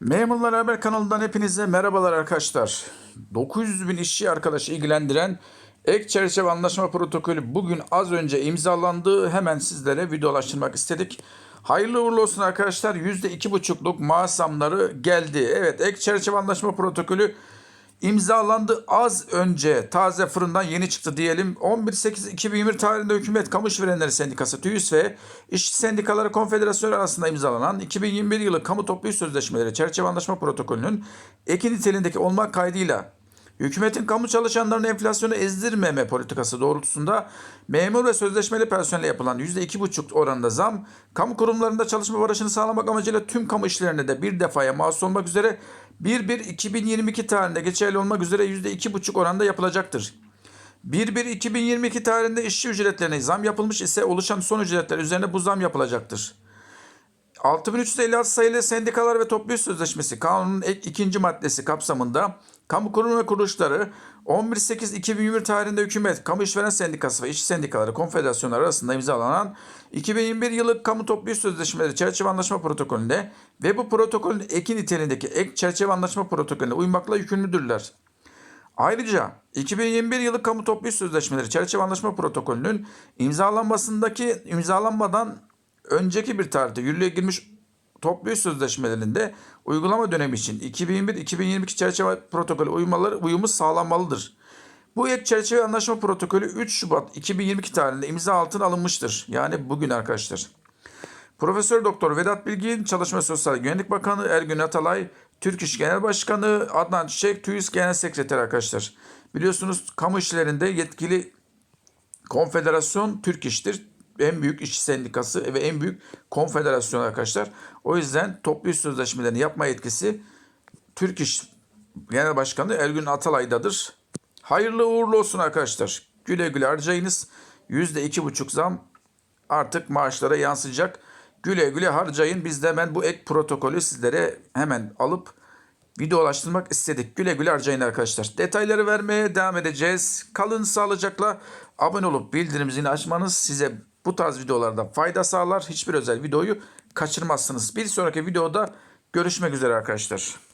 Memurlar Haber kanalından hepinize merhabalar arkadaşlar. 900 bin işçi arkadaşı ilgilendiren ek çerçeve anlaşma protokolü bugün az önce imzalandı. Hemen sizlere videolaştırmak istedik. Hayırlı uğurlu olsun arkadaşlar. %2,5'luk maaş zamları geldi. Evet ek çerçeve anlaşma protokolü imzalandı az önce taze fırından yeni çıktı diyelim. 11.8.2021 tarihinde Hükümet Kamu İşverenleri Sendikası TÜİS ve İşçi Sendikaları Konfederasyonu arasında imzalanan 2021 yılı kamu toplu iş sözleşmeleri çerçeve anlaşma protokolünün eki niteliğindeki olmak kaydıyla Hükümetin kamu çalışanlarını enflasyonu ezdirmeme politikası doğrultusunda memur ve sözleşmeli personele yapılan %2,5 oranında zam, kamu kurumlarında çalışma barışını sağlamak amacıyla tüm kamu işlerine de bir defaya mahsus olmak üzere 1-1-2022 tarihinde geçerli olmak üzere %2,5 oranda yapılacaktır. 1-1-2022 tarihinde işçi ücretlerine zam yapılmış ise oluşan son ücretler üzerine bu zam yapılacaktır. 6356 sayılı Sendikalar ve Toplu Sözleşmesi kanunun ek ikinci maddesi kapsamında kamu kurum ve kuruluşları 11.8.2021 tarihinde hükümet, kamu işveren sendikası ve işçi sendikaları konfederasyonları arasında imzalanan 2021 yılı kamu toplu iş sözleşmeleri çerçeve anlaşma protokolünde ve bu protokolün eki niteliğindeki ek çerçeve anlaşma protokolüne uymakla yükümlüdürler. Ayrıca 2021 yılı kamu toplu iş sözleşmeleri çerçeve anlaşma protokolünün imzalanmasındaki imzalanmadan önceki bir tarihte yürürlüğe girmiş toplu iş sözleşmelerinde uygulama dönemi için 2021-2022 çerçeve protokolü uyumaları uyumu sağlanmalıdır. Bu ek çerçeve anlaşma protokolü 3 Şubat 2022 tarihinde imza altına alınmıştır. Yani bugün arkadaşlar. Profesör Doktor Vedat Bilgin, Çalışma Sosyal Güvenlik Bakanı Ergün Atalay, Türk İş Genel Başkanı Adnan Çiçek, TÜİS Genel Sekreteri arkadaşlar. Biliyorsunuz kamu işlerinde yetkili konfederasyon Türk İş'tir. En büyük işçi sendikası ve en büyük konfederasyon arkadaşlar. O yüzden toplu iş sözleşmelerini yapma yetkisi Türk İş Genel Başkanı Ergün Atalay'dadır. Hayırlı uğurlu olsun arkadaşlar. Güle güle harcayınız. %2,5 zam artık maaşlara yansıyacak. Güle güle harcayın. Biz de hemen bu ek protokolü sizlere hemen alıp videolaştırmak istedik. Güle güle harcayın arkadaşlar. Detayları vermeye devam edeceğiz. Kalın sağlıcakla abone olup bildirim zilini açmanız size bu tarz videolarda fayda sağlar. Hiçbir özel videoyu kaçırmazsınız. Bir sonraki videoda görüşmek üzere arkadaşlar.